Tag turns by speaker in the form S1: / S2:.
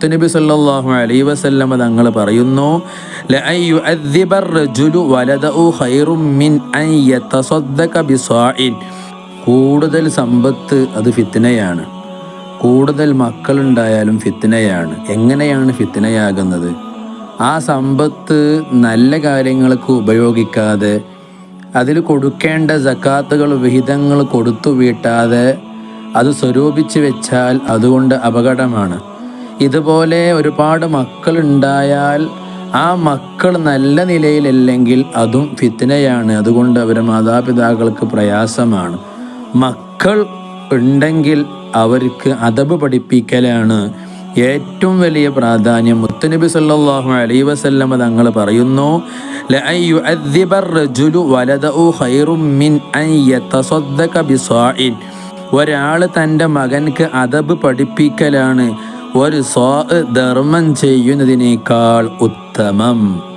S1: മുത്തനബി സല്ലാഹു അലൈ വസല്ലമ തങ്ങൾ പറയുന്നു കൂടുതൽ സമ്പത്ത് അത് ഫിത്നയാണ്. കൂടുതൽ മക്കളുണ്ടായാലും ഫിത്നയാണ്. എങ്ങനെയാണ് ഫിത്നയാകുന്നത്? ആ സമ്പത്ത് നല്ല കാര്യങ്ങൾക്ക് ഉപയോഗിക്കാതെ അതിൽ കൊടുക്കേണ്ട ജക്കാത്തുകൾ വിഹിതങ്ങൾ കൊടുത്തു വീട്ടാതെ അത് സ്വരൂപിച്ച് വെച്ചാൽ അതുകൊണ്ട് അപകടമാണ്. ഇതുപോലെ ഒരുപാട് മക്കളുണ്ടായാൽ ആ മക്കൾ നല്ല നിലയിലല്ലെങ്കിൽ അതും ഫിത്തനയാണ് അതുകൊണ്ട് അവരെ മാതാപിതാക്കൾക്ക് പ്രയാസമാണ്. മക്കൾ ഉണ്ടെങ്കിൽ അവർക്ക് അതബ് പഠിപ്പിക്കലാണ് ഏറ്റവും വലിയ പ്രാധാന്യം. മുത്തനബി സല്ലാഹു അലൈ വസല്ലമ തങ്ങൾ പറയുന്നു ഒരാൾ തന്റെ മകൻക്ക് അതബ് പഠിപ്പിക്കലാണ്. ഒരു സ്വാ ധർമ്മം ചെയ്യുന്നതിനേക്കാൾ ഉത്തമം.